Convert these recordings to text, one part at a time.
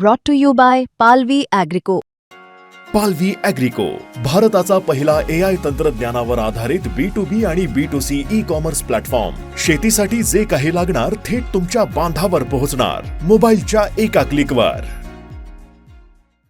brought to you by Palvi Agrico. पालवी अॅग्रिको भारताचा पहिला ए आय तंत्रज्ञानावर आधारित बी टू बी आणि B two C e commerce platform शेतीसाठी जे काही लागणार थेट तुमच्या बांधावर पोहोचणार. मोबाईलच्या एका क्लिकवर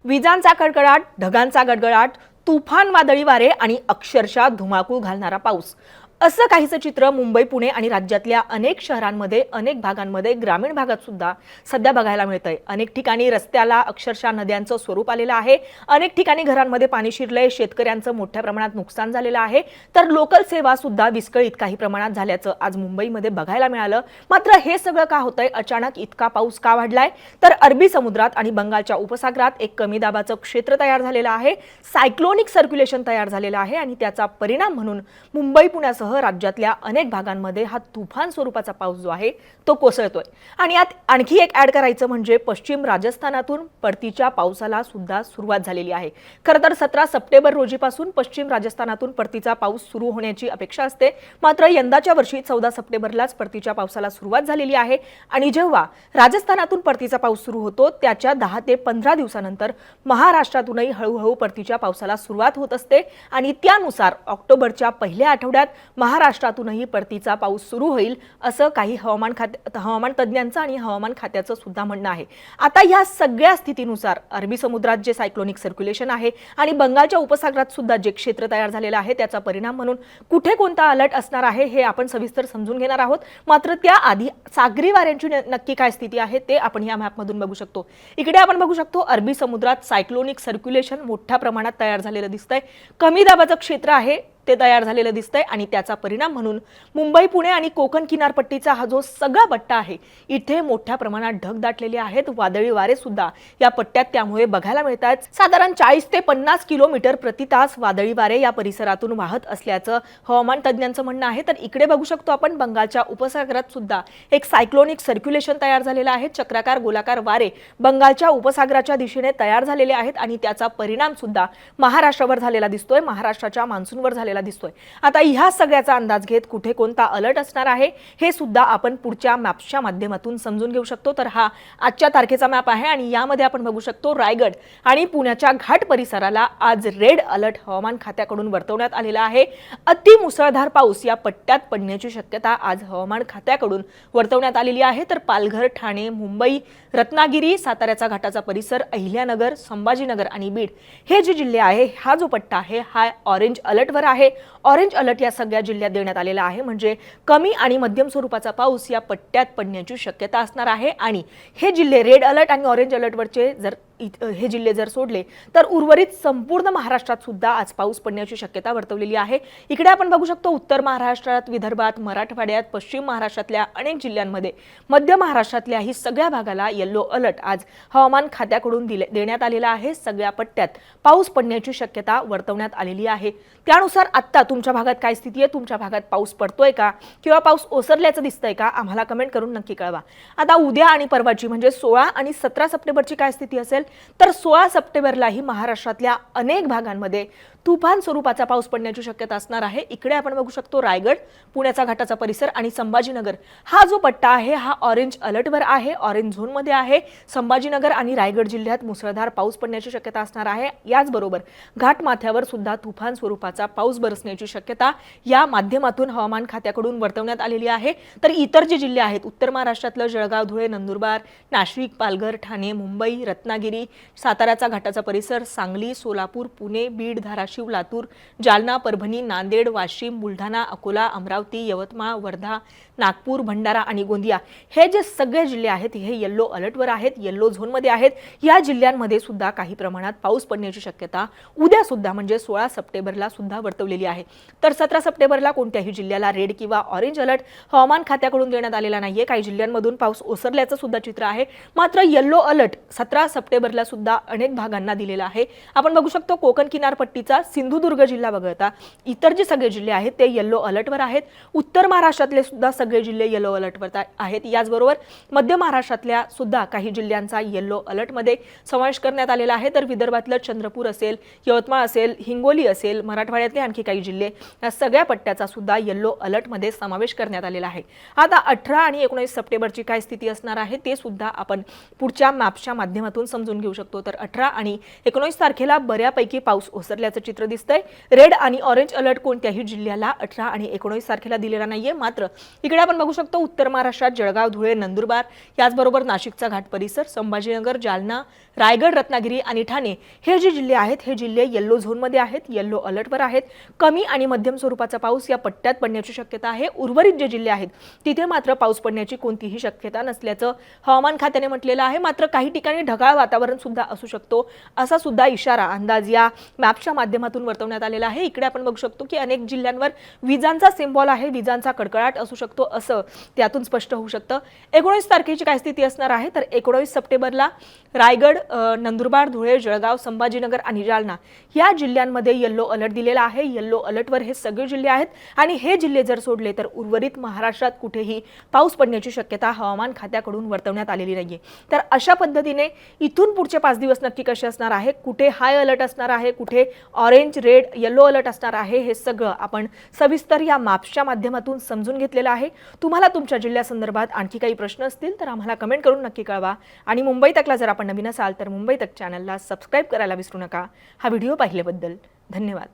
विजांचा कडकडाट ढगांचा गडगडाट तुफान वादळी वारे आणि अक्षरशः धुमाकूळ घालणारा पाऊस. असं काहीचं चित्र मुंबई पुणे आणि राज्यातल्या अनेक शहरांमध्ये अनेक भागांमध्ये ग्रामीण भागात सुद्धा सध्या बघायला मिळतंय. अनेक ठिकाणी रस्त्याला अक्षरशः नद्यांचं स्वरूप आलेलं आहे. अनेक ठिकाणी घरांमध्ये पाणी शिरलंय. शेतकऱ्यांचं मोठ्या प्रमाणात नुकसान झालेलं आहे. तर लोकल सेवा सुद्धा विस्कळीत काही प्रमाणात झाल्याचं आज मुंबईमध्ये बघायला मिळालं. मात्र हे सगळं का होतंय? अचानक इतका पाऊस का वाढलाय? तर अरबी समुद्रात आणि बंगालच्या उपसागरात एक कमी दाबाचं क्षेत्र तयार झालेलं आहे. सायक्लोनिक सर्क्युलेशन तयार झालेलं आहे आणि त्याचा परिणाम म्हणून मुंबई पुण्यासह राज्यातल्या अनेक भागांमध्ये हा तुफान स्वरूपाचा पाऊस जो आहे तो कोसळतोय. आणि यात आणखी एक ऍड करायचं म्हणजे पश्चिम राजस्थानातून परतीच्या पावसाला सुद्धा सुरुवात झालेली आहे. खरं तर सतरा सप्टेंबर रोजीपासून पश्चिम राजस्थानातून परतीचा पाऊस सुरू होण्याची अपेक्षा असते. मात्र यंदाच्या वर्षी चौदा सप्टेंबरलाच परतीच्या पावसाला सुरुवात झालेली आहे. आणि जेव्हा राजस्थानातून परतीचा पाऊस सुरू होतो त्याच्या दहा ते पंधरा दिवसानंतर महाराष्ट्रातूनही हळूहळू परतीच्या पावसाला सुरुवात होत असते. आणि त्यानुसार ऑक्टोबरच्या पहिल्या आठवड्यात महाराष्ट्रातूनही परतीचा पाऊस सुरू होईल असं काही हवामान खात्या हवामान तज्ज्ञांचं आणि हवामान खात्याचं सुद्धा म्हणणं आहे. आता या सगळ्या स्थितीनुसार अरबी समुद्रात जे सायक्लोनिक सर्क्युलेशन आहे आणि बंगालच्या उपसागरात सुद्धा जे क्षेत्र तयार झालेलं आहे त्याचा परिणाम म्हणून कुठे कोणता अलर्ट असणार आहे हे आपण सविस्तर समजून घेणार आहोत. मात्र त्याआधी सागरी वाऱ्यांची न- नक्की काय स्थिती आहे ते आपण या मॅपमधून बघू शकतो. इकडे आपण बघू शकतो अरबी समुद्रात सायक्लोनिक सर्क्युलेशन मोठ्या प्रमाणात तयार झालेलं दिसतंय. कमी दाबाचं क्षेत्र आहे ते तयार झालेलं दिसतंय आणि त्याचा परिणाम म्हणून मुंबई पुणे आणि कोकण किनारपट्टीचा हा जो सगळा पट्टा आहे इथे मोठ्या प्रमाणात ढग दाटलेले आहेत. वादळी वारे सुद्धा या पट्ट्यात त्यामुळे बघायला मिळतात साधारण चाळीस ते पन्नास किलोमीटर प्रति तास वादळी वारे या परिसरातून वाहत असल्याचं हवामान तज्ज्ञांचं म्हणणं आहे. तर इकडे बघू शकतो आपण बंगालच्या उपसागरात सुद्धा एक सायक्लोनिक सर्क्युलेशन तयार झालेलं आहे. चक्राकार गोलाकार वारे बंगालच्या उपसागराच्या दिशेने तयार झालेले आहेत आणि त्याचा परिणाम सुद्धा महाराष्ट्रावर झालेला दिसतोय. महाराष्ट्राच्या मान्सूनवर झालेला दिसतोय. आता ह्या सगळ्याचा अंदाज घेत कुठे कोणता अलर्ट असणार आहे हे सुद्धा आपण पुढच्या मॅप्सच्या माध्यमातून समजून घेऊ शकतो. तर हा आजच्या तारखेचा मॅप आहे आणि यामध्ये आपण बघू शकतो रायगड आणि पुण्याच्या घाट परिसराला आज रेड अलर्ट हवामान खात्याकडून वर्तवण्यात आलेला आहे. अति मुसळधार पाऊस या पट्ट्यात पडण्याची शक्यता आज हवामान खात्याकडून वर्तवण्यात आलेली आहे. तर पालघर ठाणे मुंबई रत्नागिरी साताऱ्याचा घाटाचा परिसर अहिल्यानगर संभाजीनगर आणि बीड हे जे जिल्हे आहे हा जो पट्टा आहे हा ऑरेंज अलर्टवर आहे. ऑरेंज अलर्ट या सगळ्या जिल्ह्यात देण्यात आलेला आहे. म्हणजे कमी आणि मध्यम स्वरूपाचा पाऊस या पट्ट्यात पडण्याची शक्यता असणार आहे. आणि हे जिल्हे रेड अलर्ट आणि ऑरेंज अलर्टवरचे जर हे जिल्हे जर सोडले तर उर्वरित संपूर्ण महाराष्ट्रात सुद्धा आज पाऊस पडण्याची शक्यता वर्तवलेली आहे. इकडे आपण बघू शकतो उत्तर महाराष्ट्रात विदर्भात मराठवाड्यात पश्चिम महाराष्ट्रातल्या अनेक जिल्ह्यांमध्ये मध्य महाराष्ट्रातल्याही सगळ्या भागाला येल्लो अलर्ट आज हवामान खात्याकडून दिले देण्यात आलेला आहे. सगळ्या पट्ट्यात पाऊस पडण्याची शक्यता वर्तवण्यात आलेली आहे. त्यानुसार आत्ता तुमच्या भागात काय स्थिती आहे? तुमच्या भागात पाऊस पडतोय का? किंवा पाऊस ओसरल्याचं दिसतंय का? आम्हाला कमेंट करून नक्की कळवा. आता उद्या आणि परवाची म्हणजे सोळा आणि सतरा सप्टेंबरची काय स्थिती असेल? तर सोळा सप्टेंबरलाही महाराष्ट्रातल्या अनेक भागांमध्ये तुफान स्वरूपाचा पाऊस पडण्याची शक्यता असणार आहे. इकडे आपण बघू शकतो रायगड पुण्याचा घाटाचा परिसर आणि संभाजीनगर. हा जो पट्टा आहे हा ऑरेंज अलर्टवर आहे ऑरेंज झोनमध्ये आहे. संभाजीनगर आणि रायगड जिल्ह्यात मुसळधार पाऊस पडण्याची शक्यता असणार आहे. याचबरोबर घाटमाथ्यावर सुद्धा तुफान स्वरूपाचा पाऊस बरसण्याची शक्यता या माध्यमातून हवामान खात्याकडून वर्तवण्यात आलेली आहे. तर इतर जे जिल्हे आहेत उत्तर महाराष्ट्रातलं जळगाव धुळे नंदुरबार नाशिक पालघर ठाणे मुंबई रत्नागिरी साताऱ्याचा घाटाचा परिसर सांगली सोलापूर पुणे बीड धाराशिव लातूर जालना परभणी नांदेड वाशिम बुलढाणा अकोला अमरावती यवतमाळ वर्धा नागपूर भंडारा आणि गोंदिया हे जे सगळे जिल्हे आहेत हे येल्लो अलर्टवर आहेत येल्लो झोनमध्ये आहेत. या जिल्ह्यांमध्ये सुद्धा काही प्रमाणात पाऊस पडण्याची शक्यता उद्या सुद्धा म्हणजे सोळा सप्टेंबरला सुद्धा वर्तवलेली आहे. तर सतरा सप्टेंबरला कोणत्याही जिल्ह्याला रेड किंवा ऑरेंज अलर्ट हवामान खात्याकडून देण्यात आलेला नाहीये. काही जिल्ह्यांमधून पाऊस ओसरल्याचं सुद्धा चित्र आहे. मात्र येल्लो अलर्ट सतरा सप्टेंबरला सुद्धा अनेक भागांना दिलेला आहे. आपण बघू शकतो कोकण किनारपट्टीचा सिंधुदुर्ग जिल्हा वगळता इतर जे सगळे जिल्हे आहेत ते येल्लो अलर्टवर आहेत. उत्तर महाराष्ट्रातले सुद्धा सगळे सगळे जिल्हे येलो अलर्टवर आहेत. याचबरोबर मध्य महाराष्ट्रातल्या सुद्धा काही जिल्ह्यांचा येल्लो अलर्टमध्ये समावेश करण्यात आलेला आहे. तर विदर्भातलं चंद्रपूर असेल यवतमाळ असेल हिंगोली असेल मराठवाड्यातले आणखी काही जिल्हे या सगळ्या पट्ट्याचा सुद्धा येल्लो अलर्टमध्ये समावेश करण्यात आलेला आहे. आता अठरा आणि एकोणीस सप्टेंबरची काय स्थिती असणार आहे ते सुद्धा आपण पुढच्या मॅप्सच्या माध्यमातून समजून घेऊ शकतो. तर अठरा आणि एकोणीस तारखेला बऱ्यापैकी पाऊस ओसरल्याचं चित्र दिसतंय. रेड आणि ऑरेंज अलर्ट कोणत्याही जिल्ह्याला अठरा आणि एकोणीस तारखेला दिलेला नाहीये. मात्र इकडे आपण बघू शकतो उत्तर महाराष्ट्रात जळगाव धुळे नंदुरबार याचबरोबर नाशिकचा घाट परिसर संभाजीनगर जालना रायगड रत्नागिरी आणि ठाणे हे जे जिल्हे आहेत हे जिल्हे येल्लो झोनमध्ये आहेत येल्लो अलर्टवर आहेत. कमी आणि मध्यम स्वरूपाचा पाऊस या पट्ट्यात पडण्याची शक्यता आहे. उर्वरित जे जिल्हे आहेत तिथे मात्र पाऊस पडण्याची कोणतीही शक्यता नसल्याचं हवामान खात्याने म्हटलेलं आहे. मात्र काही ठिकाणी ढगाळ वातावरण सुद्धा असू शकतो असा सुद्धा इशारा अंदाज या मॅपच्या माध्यमातून वर्तवण्यात आलेला आहे. इकडे आपण बघू शकतो की अनेक जिल्ह्यांवर विजांचा सिम्बॉल आहे. विजांचा कडकडाट असू शकतो. असं त्यातून स्पष्ट होऊ शकतं. एकोणीस तारखेची काय स्थिती असणार आहे? तर एकोणीस सप्टेंबरला रायगड नंदुरबार धुळे जळगाव संभाजीनगर आणि जालना या जिल्ह्यांमध्ये येल्लो अलर्ट दिलेला आहे. येल्लो अलर्टवर हे सगळे जिल्हे आहेत आणि हे जिल्हे जर सोडले तर उर्वरित महाराष्ट्रात कुठेही पाऊस पडण्याची शक्यता हवामान खात्याकडून वर्तवण्यात आलेली नाहीये. तर अशा पद्धतीने इथून पुढचे पाच दिवस नक्की कसे असणार आहे? कुठे हाय अलर्ट असणार आहे? कुठे ऑरेंज रेड येल्लो अलर्ट असणार आहे? हे सगळं आपण सविस्तर या मॅप्सच्या माध्यमातून समजून घेतलेलं आहे. तुम्हाला तुमच्या जिल्ह्यासंदर्भात आणखी काही प्रश्न असतील तर आम्हाला कमेंट करून नक्की कळवा. आणि मुंबई तकला जर आपण नवीन असाल तर मुंबई तक चॅनलला सबस्क्राईब करायला विसरू नका. हा व्हिडिओ पाहिल्याबद्दल धन्यवाद.